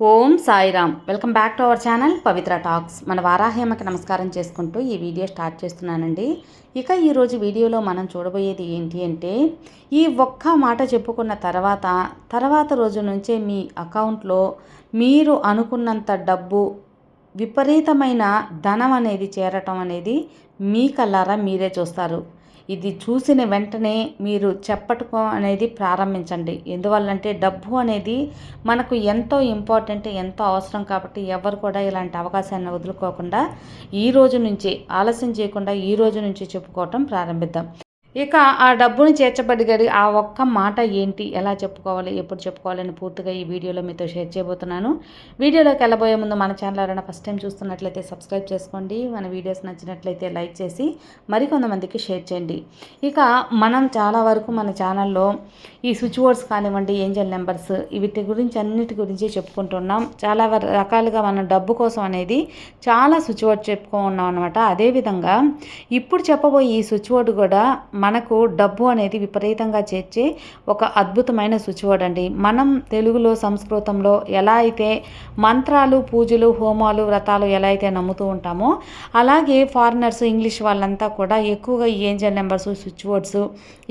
Om Sairam. Welcome back to our channel Pavitra talks. మన వారాహేమకి నమస్కారం చేసుకుంటూ ఈ వీడియో స్టార్ట్ చేస్తున్నానండి. ఇక ఈరోజు వీడియోలో మనం చూడబోయేది ఏంటి అంటే ఈ ఒక్క మాట చెప్పుకున్న తర్వాత తర్వాత రోజు నుంచే మీ అకౌంట్లో మీరు అనుకున్నంత డబ్బు విపరీతమైన ధనం అనేది చేరటం అనేది మీ కల్లారా మీరే చూస్తారు. ఇది చూసిన వెంటనే మీరు చెప్పటం అనేది ప్రారంభించండి. ఎందువల్లంటే డబ్బు అనేది మనకు ఎంతో ఇంపార్టెంట్ ఎంతో అవసరం కాబట్టి ఎవరు కూడా ఇలాంటి అవకాశాన్ని వదులుకోకుండా ఈ రోజు నుంచి ఆలస్యం చేయకుండా ఈ రోజు నుంచి చెప్పుకోవటం ప్రారంభిద్దాం. ఇక ఆ డబ్బును చేర్చబడి ఆ ఒక్క మాట ఏంటి? ఎలా చెప్పుకోవాలి? ఎప్పుడు చెప్పుకోవాలని పూర్తిగా ఈ వీడియోలో మీతో షేర్ చేయబోతున్నాను. వీడియోలోకి వెళ్ళబోయే ముందు మన ఛానల్ ఎవరైనా ఫస్ట్ టైం చూస్తున్నట్లయితే సబ్స్క్రైబ్ చేసుకోండి. మన వీడియోస్ నచ్చినట్లయితే లైక్ చేసి మరికొంతమందికి షేర్ చేయండి. ఇక మనం చాలా వరకు మన ఛానల్లో ఈ స్విచ్ బోర్డ్స్ కానివ్వండి ఏంజల్ నెంబర్స్ వీటి గురించి అన్నిటి గురించి చెప్పుకుంటున్నాం. చాలా రకాలుగా మన డబ్బు కోసం అనేది చాలా స్విచ్ బోర్డ్ చెప్పుకో ఉన్నాం అనమాట అదేవిధంగా ఇప్పుడు చెప్పబోయే ఈ స్విచ్ బోర్డు కూడా మనకు డబ్బు అనేది విపరీతంగా చేర్చే ఒక అద్భుతమైన స్విచ్ బోర్డ్ అండి. మనం తెలుగులో సంస్కృతంలో ఎలా అయితే మంత్రాలు పూజలు హోమాలు వ్రతాలు ఎలా అయితే నమ్ముతూ ఉంటామో అలాగే ఫారినర్స్ ఇంగ్లీష్ వాళ్ళంతా కూడా ఎక్కువగా ఈ ఏంజల్ నెంబర్స్ స్విచ్ బోర్డ్స్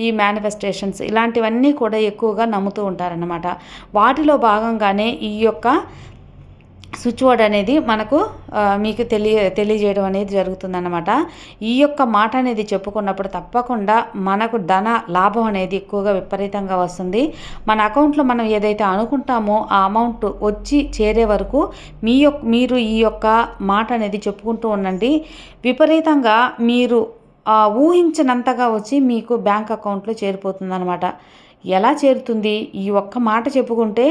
ఈ మేనిఫెస్టేషన్స్ ఇలాంటివన్నీ కూడా ఎక్కువగా నమ్ముతూ ఉంటారన్నమాట. వాటిలో భాగంగానే ఈ యొక్క స్విచ్ బోర్డ్ అనేది మనకు మీకు తెలియ తెలియజేయడం అనేది జరుగుతుందన్నమాట. ఈ యొక్క మాట అనేది చెప్పుకున్నప్పుడు తప్పకుండా మనకు ధన లాభం అనేది ఎక్కువగా విపరీతంగా వస్తుంది. మన అకౌంట్లో మనం ఏదైతే అనుకుంటామో ఆ అమౌంట్ వచ్చి చేరే వరకు మీ యొక్క మీరు ఈ యొక్క మాట అనేది చెప్పుకుంటూ ఉండండి. విపరీతంగా మీరు ఊహించినంతగా వచ్చి మీకు బ్యాంక్ అకౌంట్లో చేరిపోతుంది అనమాట ఎలా చేరుతుంది? ఈ ఒక్క మాట చెప్పుకుంటే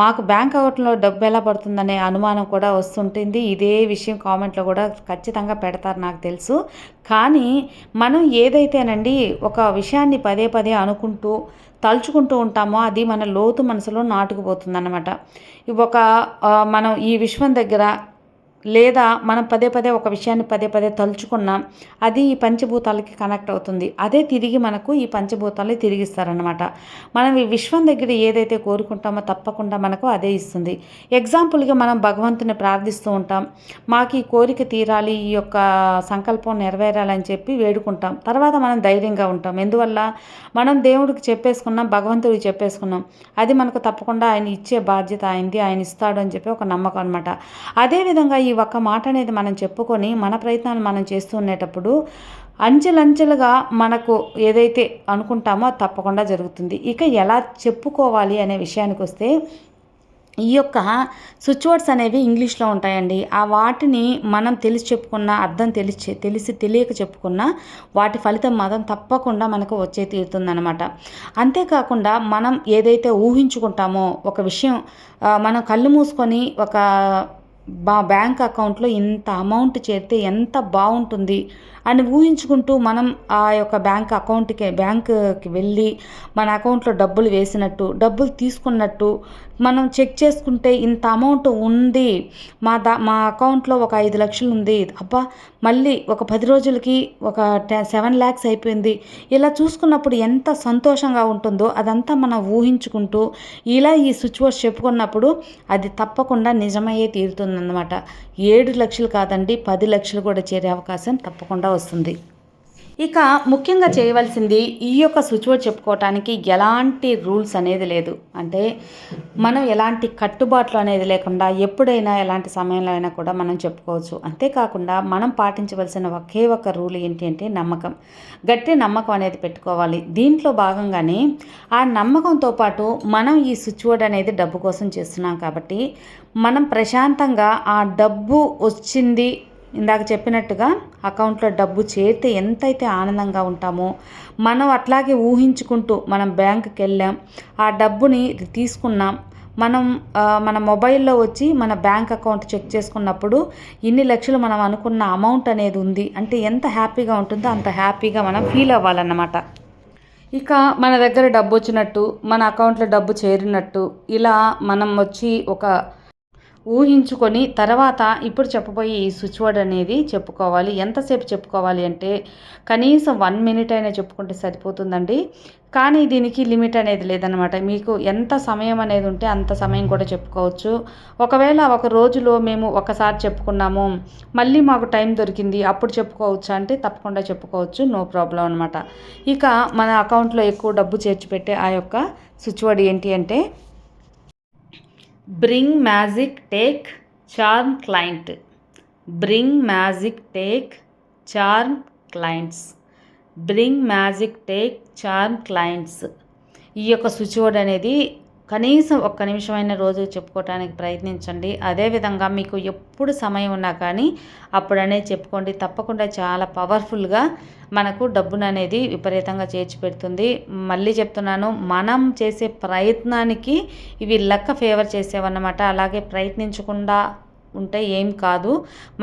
మాకు బ్యాంక్ అకౌంట్లో డబ్బు ఎలా పడుతుందనే అనుమానం కూడా వస్తుంటుంది. ఇదే విషయం కామెంట్లో కూడా ఖచ్చితంగా పెడతారు నాకు తెలుసు. కానీ మనం ఏదైతేనండి ఒక విషయాన్ని పదే పదే అనుకుంటూ తలుచుకుంటూ ఉంటామో అది మన లోతు మనసులో నాటుకుపోతుంది అనమాట ఒక మనం ఈ విశ్వం దగ్గర లేదా మనం పదే పదే ఒక విషయాన్ని పదే పదే తలుచుకున్నాం అది ఈ పంచభూతాలకి కనెక్ట్ అవుతుంది. అదే తిరిగి మనకు ఈ పంచభూతాలని తిరిగిస్తారనమాట మనం ఈ విశ్వం దగ్గర ఏదైతే కోరుకుంటామో తప్పకుండా మనకు అదే ఇస్తుంది. ఎగ్జాంపుల్గా మనం భగవంతుని ప్రార్థిస్తూ ఉంటాం. మాకు ఈ కోరిక తీరాలి ఈ యొక్క సంకల్పం నెరవేరాలని చెప్పి వేడుకుంటాం. తర్వాత మనం ధైర్యంగా ఉంటాం. ఎందువల్ల? మనం దేవుడికి చెప్పేసుకున్నాం భగవంతుడికి చెప్పేసుకున్నాం. అది మనకు తప్పకుండా ఆయన ఇచ్చే బాధ్యత అయింది ఆయన ఇస్తాడు అని చెప్పి ఒక నమ్మకం అనమాట అదేవిధంగా ఈ ఒక్క మాట అనేది మనం చెప్పుకొని మన ప్రయత్నాలు మనం చేస్తూ ఉండేటప్పుడు అంచెలంచెలుగా మనకు ఏదైతే అనుకుంటామో తప్పకుండా జరుగుతుంది. ఇక ఎలా చెప్పుకోవాలి అనే విషయానికి వస్తే ఈ యొక్క స్విచ్ వర్డ్స్ అనేవి ఇంగ్లీష్లో ఉంటాయండి. ఆ వాటిని మనం తెలిసి చెప్పుకున్న అర్థం తెలిసి తెలిసి తెలియక చెప్పుకున్న వాటి ఫలితం మాత్రం తప్పకుండా మనకు వచ్చే తీరుతుందనమాట అంతేకాకుండా మనం ఏదైతే ఊహించుకుంటామో ఒక విషయం మనం కళ్ళు మూసుకొని ఒక మా బ్యాంక్ అకౌంట్లో ఇంత అమౌంట్ చేరితే ఎంత బాగుంటుంది అని ఊహించుకుంటూ మనం ఆ యొక్క బ్యాంక్ అకౌంట్కి బ్యాంకుకి వెళ్ళి మన అకౌంట్లో డబ్బులు వేసినట్టు డబ్బులు తీసుకున్నట్టు మనం చెక్ చేసుకుంటే ఇంత అమౌంట్ ఉంది. మా దా మా అకౌంట్లో ఒక ఐదు లక్షలు ఉంది. అబ్బా! మళ్ళీ ఒక పది రోజులకి ఒక సెవెన్ ల్యాక్స్ అయిపోయింది. ఇలా చూసుకున్నప్పుడు ఎంత సంతోషంగా ఉంటుందో అదంతా మనం ఊహించుకుంటూ ఇలా ఈ సిచ్యువేషన్ చెప్పుకున్నప్పుడు అది తప్పకుండా నిజమయ్యే తీరుతుందన్నమాట ఏడు లక్షలు కాదండి పది లక్షలు కూడా చేరే అవకాశం తప్పకుండా వస్తుంది. ఇక ముఖ్యంగా చేయవలసింది ఈ యొక్క స్విచ్ బోర్డ్ చెప్పుకోవటానికి ఎలాంటి రూల్స్ అనేది లేదు. అంటే మనం ఎలాంటి కట్టుబాట్లు అనేది లేకుండా ఎప్పుడైనా ఎలాంటి సమయంలో అయినా కూడా మనం చెప్పుకోవచ్చు. అంతేకాకుండా మనం పాటించవలసిన ఒకే ఒక రూల్ ఏంటి అంటే నమ్మకం. గట్టి నమ్మకం అనేది పెట్టుకోవాలి. దీంట్లో భాగంగానే ఆ నమ్మకంతో పాటు మనం ఈ స్విచ్ బోర్డ్ అనేది డబ్బు కోసం చేస్తున్నాం కాబట్టి మనం ప్రశాంతంగా ఆ డబ్బు వచ్చింది ఇందాక చెప్పినట్టుగా అకౌంట్లో డబ్బు చేరితే ఎంతైతే ఆనందంగా ఉంటామో మనం అట్లాగే ఊహించుకుంటూ మనం బ్యాంకుకి వెళ్ళాం ఆ డబ్బుని తీసుకున్నాం మనం మన మొబైల్లో వచ్చి మన బ్యాంక్ అకౌంట్ చెక్ చేసుకున్నప్పుడు ఇన్ని లక్షలు మనం అనుకున్న అమౌంట్ అనేది ఉంది అంటే ఎంత హ్యాపీగా ఉంటుందో అంత హ్యాపీగా మనం ఫీల్ అవ్వాలన్నమాట. ఇక మన దగ్గర డబ్బు వచ్చినట్టు మన అకౌంట్లో డబ్బు చేరినట్టు ఇలా మనం వచ్చి ఒక ఊహించుకొని తర్వాత ఇప్పుడు చెప్పబోయే ఈ స్విచ్ వర్డ్ అనేది చెప్పుకోవాలి. ఎంతసేపు చెప్పుకోవాలి అంటే కనీసం వన్ మినిట్ అయినా చెప్పుకుంటే సరిపోతుందండి. కానీ దీనికి లిమిట్ అనేది లేదనమాట మీకు ఎంత సమయం అనేది ఉంటే అంత సమయం కూడా చెప్పుకోవచ్చు. ఒకవేళ ఒక రోజులో మేము ఒకసారి చెప్పుకున్నాము మళ్ళీ మాకు టైం దొరికింది అప్పుడు చెప్పుకోవచ్చు అంటే తప్పకుండా చెప్పుకోవచ్చు. నో ప్రాబ్లం అనమాట ఇక మన అకౌంట్లో ఎక్కువ డబ్బు చేర్చి పెట్టే ఆ యొక్క స్విచ్ వర్డ్ ఏంటి అంటే bring magic take charm client. Bring magic take charm clients. Bring magic take charm clients. ఈ యొక్క స్విచ్ బోర్డ్ అనేది కనీసం ఒక్క నిమిషమైన రోజు చెప్పుకోవటానికి ప్రయత్నించండి. అదేవిధంగా మీకు ఎప్పుడు సమయం ఉన్నా కానీ అప్పుడనే చెప్పుకోండి. తప్పకుండా చాలా పవర్ఫుల్గా మనకు డబ్బును అనేది విపరీతంగా చేర్చి పెడుతుంది. మళ్ళీ చెప్తున్నాను మనం చేసే ప్రయత్నానికి ఇవి లెక్క ఫేవర్ చేసేవన్నమాట. అలాగే ప్రయత్నించకుండా ఉంటే ఏం కాదు.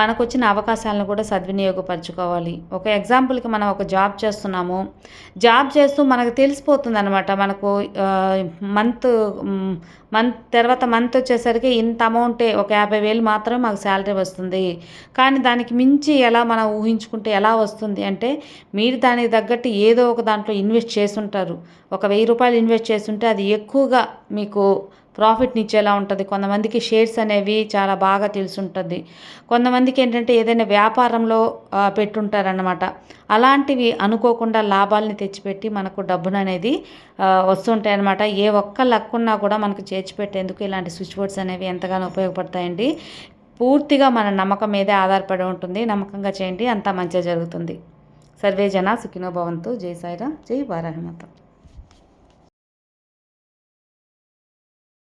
మనకు వచ్చిన అవకాశాలను కూడా సద్వినియోగపరచుకోవాలి. ఒక ఎగ్జాంపుల్కి మనం ఒక జాబ్ చేస్తున్నాము. జాబ్ చేస్తూ మనకు తెలిసిపోతుంది అనమాట మనకు మంత్ మంత్ తర్వాత మంత్ వచ్చేసరికి ఇంత అమౌంటే ఒక యాభై వేలు మాత్రమే మాకు శాలరీ వస్తుంది. కానీ దానికి మించి ఎలా మనం ఊహించుకుంటే ఎలా వస్తుంది అంటే మీరు దానికి తగ్గట్టు ఏదో ఒక దాంట్లో ఇన్వెస్ట్ చేసుంటారు ఒక వెయ్యి రూపాయలు ఇన్వెస్ట్ చేస్తుంటే అది ఎక్కువగా మీకు ప్రాఫిట్ని ఇచ్చేలా ఉంటుంది? కొంతమందికి షేర్స్ అనేవి చాలా బాగా తెలుసుంటుంది. కొంతమందికి ఏంటంటే ఏదైనా వ్యాపారంలో పెట్టుంటారనమాట అలాంటివి అనుకోకుండా లాభాలని తెచ్చిపెట్టి మనకు డబ్బును అనేది వస్తుంటాయి అనమాట ఏ ఒక్క లక్ ఉన్నా కూడా మనకు చేర్చిపెట్టేందుకు ఇలాంటి స్విచ్ బోర్డ్స్ అనేవి ఎంతగానో ఉపయోగపడతాయండి. పూర్తిగా మన నమ్మకం మీదే ఆధారపడి ఉంటుంది. నమ్మకంగా చేయండి. అంతా మంచిగా జరుగుతుంది. సర్వే జన సుఖినో భవంతు. జై సాయిరా జై వారాహిమాత